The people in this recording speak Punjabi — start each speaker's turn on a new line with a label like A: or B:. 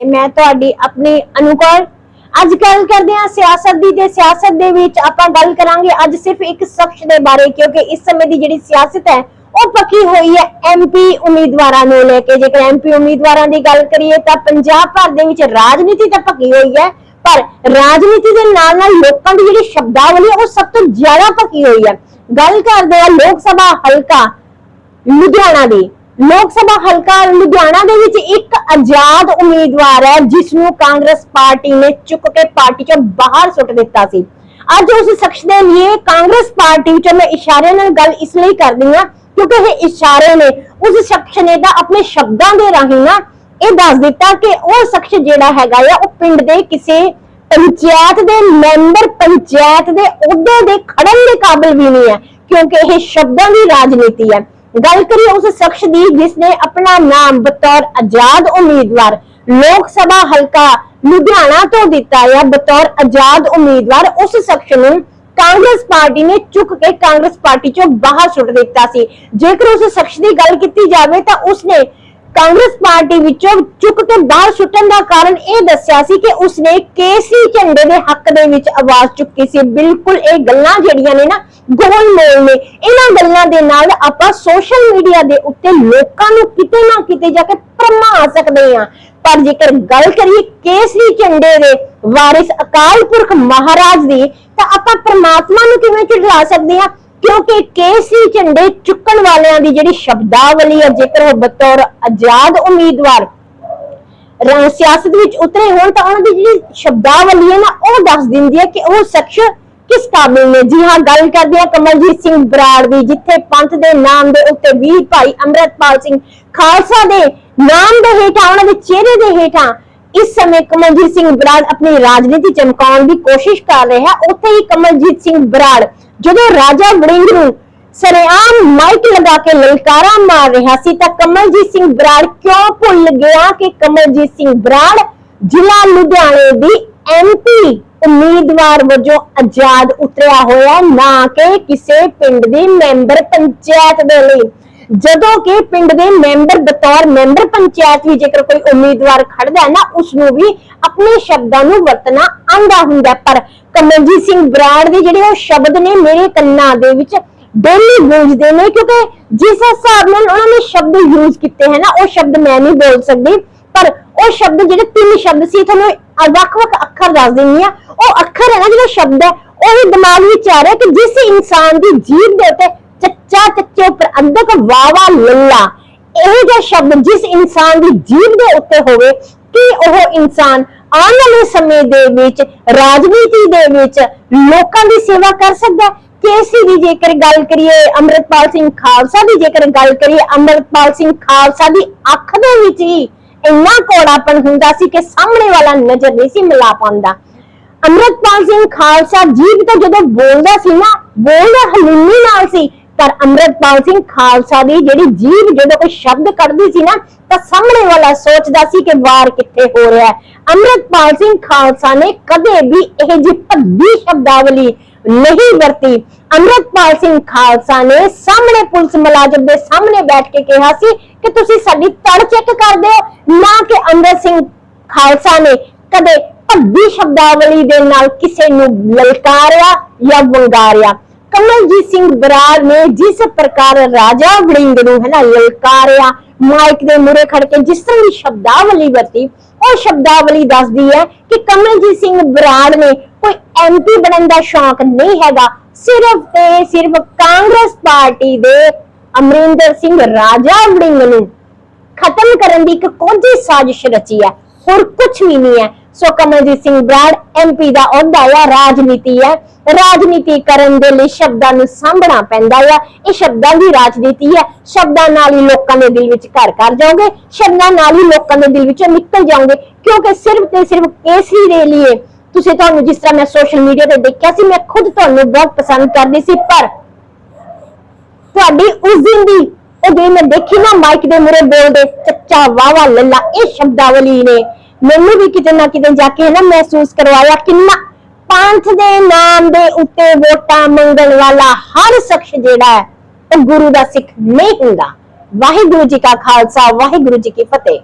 A: ਮੈਂ ਤੁਹਾਡੀ ਆਪਣੀ ਅਨੁਕੌਰ ਅੱਜ ਗੱਲ ਕਰਦੇ ਹਾਂ ਸਿਆਸਤ ਦੀ ਤੇ ਸਿਆਸਤ ਦੇ ਵਿੱਚ ਆਪਾਂ ਗੱਲ ਕਰਾਂਗੇ ਅੱਜ ਸਿਰਫ ਇੱਕ ਸ਼ਖਸ ਦੇ ਬਾਰੇ, ਕਿਉਂਕਿ ਇਸ ਸਮੇਂ ਦੀ ਜਿਹੜੀ ਸਿਆਸਤ ਹੈ, ਉਹ ਪੱਕੀ ਹੋਈ ਹੈ ਐਮਪੀ ਉਮੀਦਵਾਰਾਂ ਨੂੰ ਲੈ ਕੇ। ਜੇਕਰ ਐਮਪੀ ਉਮੀਦਵਾਰਾਂ ਦੀ ਗੱਲ ਕਰੀਏ ਤਾਂ ਪੰਜਾਬ ਭਰ ਦੇ ਵਿੱਚ ਰਾਜਨੀਤੀ ਤਾਂ ਪੱਕੀ ਹੋਈ ਹੈ, ਪਰ ਰਾਜਨੀਤੀ ਦੇ ਨਾਲ ਨਾਲ ਲੋਕਾਂ ਦੀ ਜਿਹੜੀ ਸ਼ਬਦਾਵਲੀ ਉਹ ਸਭ ਤੋਂ ਜ਼ਿਆਦਾ ਪੱਕੀ ਹੋਈ ਹੈ। ਗੱਲ ਕਰਦੇ ਹਾਂ ਲੋਕ ਸਭਾ ਹਲਕਾ ਲੁਧਿਆਣਾ ਦੀ। ਲੋਕ ਸਭਾ ਹਲਕਾ ਲੁਧਿਆਣਾ ਦੇ ਵਿੱਚ ਇੱਕ ਆਜ਼ਾਦ ਉਮੀਦਵਾਰ ਹੈ ਜਿਸ ਨੂੰ ਕਾਂਗਰਸ ਪਾਰਟੀ ਨੇ ਚੁੱਕ ਕੇ ਪਾਰਟੀ ਚੋਂ ਬਾਹਰ ਸੁੱਟ ਦਿੱਤਾ ਸੀ। ਅੱਜ ਉਸ ਸ਼ਖਸ ਦੇ ਲਈ ਕਾਂਗਰਸ ਪਾਰਟੀ ਵਿੱਚ ਮੈਂ ਇਸ਼ਾਰੇ ਨਾਲ ਗੱਲ ਇਸ ਲਈ ਕਰਦੀ ਹਾਂ, ਕਿਉਂਕਿ ਇਹ ਇਸ਼ਾਰੇ ਨੇ ਉਸ ਸ਼ਖਸ ਨੇ ਤਾਂ ਆਪਣੇ ਸ਼ਬਦਾਂ ਦੇ ਰਾਹੀਂ ਨਾ ਇਹ ਦੱਸ ਦਿੱਤਾ ਕਿ ਉਹ ਸ਼ਖਸ ਜਿਹੜਾ ਹੈਗਾ ਆ, ਉਹ ਪਿੰਡ ਦੇ ਕਿਸੇ ਪੰਚਾਇਤ ਦੇ ਮੈਂਬਰ ਪੰਚਾਇਤ ਦੇ ਅਹੁਦੇ ਦੇ ਖੜਨ ਦੇ ਕਾਬਿਲ ਵੀ ਨਹੀਂ ਹੈ, ਕਿਉਂਕਿ ਇਹ ਸ਼ਬਦਾਂ ਦੀ ਰਾਜਨੀਤੀ ਹੈ। ਗੱਲ ਕਰੀਏ ਉਸ ਸ਼ਖਸ ਦੀ ਜਿਸ ਨੇ ਆਪਣਾ ਨਾਮ ਬਤੌਰ ਆਜ਼ਾਦ ਉਮੀਦਵਾਰ ਲੋਕ ਸਭਾ ਹਲਕਾ ਲੁਧਿਆਣਾ ਤੋਂ ਦਿੱਤਾ ਹੈ ਬਤੌਰ ਆਜ਼ਾਦ ਉਮੀਦਵਾਰ ਉਸ ਸ਼ਖਸ ਨੂੰ ਕਾਂਗਰਸ ਪਾਰਟੀ ਨੇ ਚੁੱਕ ਕੇ ਕਾਂਗਰਸ ਪਾਰਟੀ ਚੋਂ ਬਾਹਰ ਸੁੱਟ ਦਿੱਤਾ ਸੀ। ਜੇਕਰ ਉਸ ਸ਼ਖਸ ਦੀ ਗੱਲ ਕੀਤੀ ਜਾਵੇ ਤਾਂ ਉਸਨੇ ਕਾਂਗਰਸ ਪਾਰਟੀ ਵਿੱਚੋਂ ਚੁੱਕ ਕੇ ਬਾਹਰ ਸੁੱਟਣ ਦਾ ਕਾਰਨ ਇਹ ਦੱਸਿਆ ਸੀ ਕਿ ਉਸਨੇ ਕੇਸਰੀ ਝੰਡੇ ਦੇ ਹੱਕ ਦੇ ਵਿੱਚ ਆਵਾਜ਼ ਚੁੱਕੀ ਸੀ। ਬਿਲਕੁਲ ਇਹ ਗੱਲਾਂ ਜਿਹੜੀਆਂ ਨੇ ਨਾ ਗੋਲ ਮੋਲ ਨੇ। ਇਹਨਾਂ ਗੱਲਾਂ ਦੇ ਨਾਲ ਆਪਾਂ ਸੋਸ਼ਲ ਮੀਡੀਆ ਦੇ ਉੱਤੇ ਲੋਕਾਂ ਨੂੰ ਕਿਤੇ ਨਾ ਕਿਤੇ ਜਾ ਕੇ ਭਰਮਾ ਸਕਦੇ ਹਾਂ। ਪਰ ਜੇਕਰ ਗੱਲ ਕਰੀਏ ਕੇਸਰੀ ਝੰਡੇ ਦੇ ਵਾਰਿਸ ਅਕਾਲ ਪੁਰਖ ਮਹਾਰਾਜ ਦੀ, ਤਾਂ ਆਪਾਂ ਪ੍ਰਮਾਤਮਾ ਨੂੰ ਕਿਵੇਂ ਝੁਠਲਾ ਸਕਦੇ ਹਾਂ? ਕਿਉਂਕਿ ਕੇਸਰੀ ਝੰਡੇ ਚੁੱਕਣ ਵਾਲਿਆਂ ਦੀ ਜਿਹੜੀ ਸ਼ਬਦਾਵਲੀ ਹੈ, ਜੇਕਰ ਉਹ ਬਤੌਰ ਆਜ਼ਾਦ ਉਮੀਦਵਾਰ ਸਿਆਸਤ ਵਿੱਚ ਉਤਰੇ ਹੋਣ, ਤਾਂ ਉਹਨਾਂ ਦੀ ਜਿਹੜੀ ਸ਼ਬਦਾਵਲੀ ਹੈ ਨਾ, ਉਹ ਦੱਸ ਦਿੰਦੀ ਹੈ ਕਿ ਉਹ ਸ਼ਖਸ ਕਿਸ ਕਾਬਿਲ ਨੇ। ਜੀ ਹਾਂ, ਗੱਲ ਕਰਦੇ ਹਾਂ ਕਮਲਜੀਤ ਸਿੰਘ ਬਰਾੜ ਦੀ, ਜਿੱਥੇ ਪੰਥ ਦੇ ਨਾਮ ਦੇ ਉੱਤੇ ਵੀਰ ਭਾਈ ਅੰਮ੍ਰਿਤਪਾਲ ਸਿੰਘ ਖਾਲਸਾ ਦੇ ਨਾਮ ਦੇ ਹੇਠਾਂ, ਉਹਨਾਂ ਦੇ ਚਿਹਰੇ ਦੇ ਹੇਠਾਂ ਇਸ ਸਮੇਂ ਕਮਲਜੀਤ ਸਿੰਘ ਬਰਾੜ ਆਪਣੀ ਰਾਜਨੀਤੀ ਚਮਕਾਉਣ ਦੀ ਕੋਸ਼ਿਸ਼ ਕਰ ਰਿਹਾ। ਹੈ ਉੱਥੇ ਹੀ ਕਮਲਜੀਤ ਸਿੰਘ ਬਰਾੜ ਜਦੋਂ ਰਾਜਾ ਵੜਿੰਗ ਨੂੰ ਸਰੇਆਮ ਮਾਈਕ ਲਗਾ ਕੇ ਲਲਕਾਰਾ ਮਾਰ ਰਿਹਾ ਸੀ ਤਾਂ ਕਮਲਜੀਤ ਸਿੰਘ ਬਰਾੜ ਕਿਉਂ ਭੁੱਲ ਗਿਆ ਕਿ ਕਮਲਜੀਤ ਸਿੰਘ ਬਰਾੜ ਜ਼ਿਲ੍ਹਾ ਲੁਧਿਆਣੇ ਦੀ ਐਮਪੀ ਉਮੀਦਵਾਰ ਵਜੋਂ ਆਜ਼ਾਦ ਉਤਰਿਆ ਹੋਇਆ ਨਾ ਕਿ ਕਿਸੇ ਪਿੰਡ ਦੀ ਮੈਂਬਰ ਪੰਚਾਇਤ ਦੇ ਲਈ? ਜਦੋਂ ਕਿ ਪਿੰਡ ਦੇ ਮੈਂਬਰ ਬਤੌਰ ਮੈਂਬਰ ਪੰਚਾਇਤ ਵੀ ਜੇਕਰ ਕੋਈ ਉਮੀਦਵਾਰ ਖੜਦਾ ਹੈ ਨਾ ਉਸ ਨੂੰ ਵੀ ਆਪਣੇ ਸ਼ਬਦਾਂ ਨੂੰ ਵਰਤਣਾ ਆਂਦਾ ਹੁੰਦਾ ਪਰ ਕਮਲਜੀਤ ਸਿੰਘ ਬਰਾੜ ਦੇ ਜਿਹੜੇ ਉਹ ਸ਼ਬਦ ਨੇ ਮੇਰੇ ਕੰਨਾਂ ਦੇ ਵਿੱਚ ਡੇਲੀ ਗੂੰਜਦੇ ਨੇ, ਕਿਉਂਕਿ ਜਿਸ ਹਿਸਾਬ ਨਾਲ ਉਹਨਾਂ ਨੇ ਸ਼ਬਦ ਯੂਜ਼ ਕੀਤੇ ਹਨ ਨਾ, ਉਹ ਸ਼ਬਦ ਮੈਂ ਨਹੀਂ ਬੋਲ ਸਕਦੀ, ਪਰ ਉਹ ਸ਼ਬਦ ਜਿਹੜੇ ਤਿੰਨ ਸ਼ਬਦ ਸੀ, ਤੁਹਾਨੂੰ ਵੱਖ-ਵੱਖ ਅੱਖਰ ਦੱਸ ਦਿੰਨੀ ਆ ਉਹ ਅੱਖਰ ਹੈ ਨਾ, ਜਿਹੜਾ ਸ਼ਬਦ ਹੈ, ਉਹ ਵੀ ਦਿਮਾਗ ਵਿੱਚ ਆ ਰਿਹਾ ਕਿ ਜਿਸ ਇਨਸਾਨ ਦੀ ਜੀਭ ਦੇ ਉੱਤੇ ਚੱਚਾ ਚੱਚੇ ਉੱਪਰ ਅੰਧਕ ਵਾਵਾ ਲੱਲਾ, ਇਹ ਜਿਹਾ ਸ਼ਬਦ ਜਿਸ ਇਨਸਾਨ ਦੀ ਜੀਭ ਦੇ ਉੱਤੇ ਹੋਵੇ, ਕਿ ਉਹ ਇਨਸਾਨ ਆਉਣ ਵਾਲੇ ਸਮੇਂ ਦੇ ਵਿੱਚ, ਰਾਜਨੀਤੀ ਦੇ ਵਿੱਚ ਲੋਕਾਂ ਦੀ ਸੇਵਾ ਕਰ ਸਕਦਾ ਹੈ? ਕੇਸੀ ਦੀ ਜੇਕਰ ਗੱਲ ਕਰੀਏ, ਅੰਮ੍ਰਿਤਪਾਲ ਸਿੰਘ ਖਾਲਸਾ ਦੀ ਜੇਕਰ ਗੱਲ ਕਰੀਏ, ਅੰਮ੍ਰਿਤਪਾਲ ਸਿੰਘ ਖਾਲਸਾ ਦੀ ਅੱਖ ਦੇ ਵਿੱਚ ਹੀ ਇੰਨਾ ਕੋੜਾਪਨ ਹੁੰਦਾ ਸੀ ਕਿ ਸਾਹਮਣੇ ਵਾਲਾ ਨਜ਼ਰ ਨਹੀਂ ਸੀ ਮਿਲਾ ਪਾਉਂਦਾ। ਅੰਮ੍ਰਿਤਪਾਲ ਸਿੰਘ ਖਾਲਸਾ ਜੀਭ ਤੋਂ ਜਦੋਂ ਬੋਲਦਾ ਸੀ ਨਾ, ਬੋਲਦਾ ਹਲੀਮੀ ਨਾਲ ਸੀ ਪਰ ਅੰਮ੍ਰਿਤਪਾਲ ਸਿੰਘ ਖਾਲਸਾ ਦੀ ਜਿਹੜੀ ਜੀਭ ਜਦੋਂ ਕੋਈ ਸ਼ਬਦ ਕੱਢਦੀ ਸੀ ਨਾ, ਤਾਂ ਸਾਹਮਣੇ ਵਾਲਾ ਸੋਚਦਾ ਸੀ ਕਿ ਵਾਰ ਕਿੱਥੇ ਹੋ ਰਿਹਾ ਹੈ। ਅੰਮ੍ਰਿਤਪਾਲ ਸਿੰਘ ਖਾਲਸਾ ਨੇ ਕਦੇ ਵੀ ਇਹ ਜਿਹੀ ਭੱਦੀ ਸ਼ਬਦਾਵਲੀ ਨਹੀਂ ਵਰਤੀ। ਅੰਮ੍ਰਿਤਪਾਲ ਸਿੰਘ ਖਾਲਸਾ ਨੇ ਸਾਹਮਣੇ ਪੁਲਿਸ ਮੁਲਾਜ਼ਮ ਦੇ ਸਾਹਮਣੇ ਬੈਠ ਕੇ ਕਿਹਾ ਸੀ ਕਿ ਤੁਸੀਂ ਸਾਡੀ ਤੜ ਚੈੱਕ ਕਰ ਦਿਓ, ਨਾ ਕਿ ਅੰਦਰ ਸਿੰਘ ਖਾਲਸਾ ਨੇ ਕਦੇ ਭੱਦੀ ਸ਼ਬਦਾਵਲੀ ਦੇ ਨਾਲ ਕਿਸੇ ਨੂੰ ਲਲਕਾਰਿਆ ਜਾਂ ਵੰਗਾਰਿਆ। ਕਮਲਜੀਤ ਸਿੰਘ ਬਰਾੜ ਨੇ ਜਿਸ ਪ੍ਰਕਾਰ ਰਾਜਾ ਵੜਿੰਗ ਨੂੰ ਹੈ ਨਾ ਲਲਕਾਰਿਆ, ਮਾਈਕ ਦੇ ਮੂਹਰੇ ਖੜ ਕੇ ਜਿਸ ਤਰ੍ਹਾਂ ਦੀ ਸ਼ਬਦਾਵਲੀ ਵਰਤੀ, ਉਹ ਸ਼ਬਦਾਵਲੀ ਦੱਸਦੀ ਹੈ ਕਿ ਕਮਲਜੀਤ ਸਿੰਘ ਬਰਾੜ ਨੇ ਕੋਈ ਐਮਪੀ ਬਣਨ ਦਾ ਸ਼ੌਂਕ ਨਹੀਂ ਹੈਗਾ, ਸਿਰਫ ਤੇ ਸਿਰਫ ਕਾਂਗਰਸ ਪਾਰਟੀ ਦੇ ਅਮਰਿੰਦਰ ਸਿੰਘ ਰਾਜਾ ਵੜਿੰਗ ਨੂੰ ਖਤਮ ਕਰਨ ਦੀ ਇੱਕ ਕੋਝੀ ਸਾਜ਼ਿਸ਼ ਰਚੀ ਹੈ, ਹੋਰ ਕੁਝ ਵੀ ਨਹੀਂ ਹੈ। ਸੋ ਕਮਲਜੀਤ ਸਿੰਘ ਬਰਾੜ ਐਮਪੀ ਦਾ ਅਹੁਦਾ ਆ, ਰਾਜਨੀਤੀ ਹੈ ਰਾਜਨੀਤੀ ਕਰਨ ਦੇ ਲਈ ਸ਼ਬਦਾਂ ਨੂੰ ਸਾਂਭਣਾ ਪੈਂਦਾ ਹੈ ਇਹ ਸ਼ਬਦਾਂ ਦੀ ਰਾਜਨੀਤੀ ਹੈ ਸ਼ਬਦਾਂ ਨਾਲ ਹੀ ਲੋਕਾਂ ਦੇ ਦਿਲ ਵਿੱਚ ਘਰ ਕਰ ਜਾਓਗੇ। ਸ਼ਬਦਾਂ ਨਾਲ ਹੀ ਲੋਕਾਂ ਦੇ ਦਿਲ ਵਿੱਚੋਂ ਨਿਕਲ ਜਾਓਗੇ। ਕਿਉਂਕਿ ਸਿਰਫ ਤੇ ਸਿਰਫ ਕੇਸਰੀ ਦੇ ਲਈ ਤੁਸੀਂ ਤੁਹਾਨੂੰ ਜਿਸ ਤਰ੍ਹਾਂ ਮੈਂ ਸੋਸ਼ਲ ਮੀਡੀਆ ਤੇ ਦੇਖਿਆ ਸੀ, ਮੈਂ ਖੁਦ ਤੁਹਾਨੂੰ ਬਹੁਤ ਪਸੰਦ ਕਰਦੀ ਸੀ, ਪਰ ਤੁਹਾਡੀ ਉਸ ਦਿਨ ਦੀ, ਉਹ ਦਿਨ ਮੈਂ ਦੇਖੀ ਨਾ ਮਾਈਕ ਦੇ ਮੂਰੇ ਬੋਲਦੇ, ਚੱਚਾ ਵਾਵਾ ਲੱਲਾ, ਇਹ ਸ਼ਬਦਾਵਲੀ ਨੇ। ਮੈਨੂੰ ਵੀ ਕਿਤੇ ਨਾ ਕਿਤੇ ਜਾ ਕੇ ਨਾ ਮਹਿਸੂਸ ਕਰਵਾਇਆ ਕਿੰਨਾ ਪੰਥ ਦੇ ਨਾਮ ਦੇ ਉੱਤੇ ਵੋਟਾਂ ਮੰਗਣ ਵਾਲਾ ਹਰ ਸ਼ਖਸ ਜਿਹੜਾ ਹੈ, ਉਹ ਗੁਰੂ ਦਾ ਸਿੱਖ ਨਹੀਂ ਹੁੰਦਾ। ਵਾਹਿਗੁਰੂ ਜੀ ਕਾ ਖਾਲਸਾ, ਵਾਹਿਗੁਰੂ ਜੀ ਕੀ ਫਤਿਹ।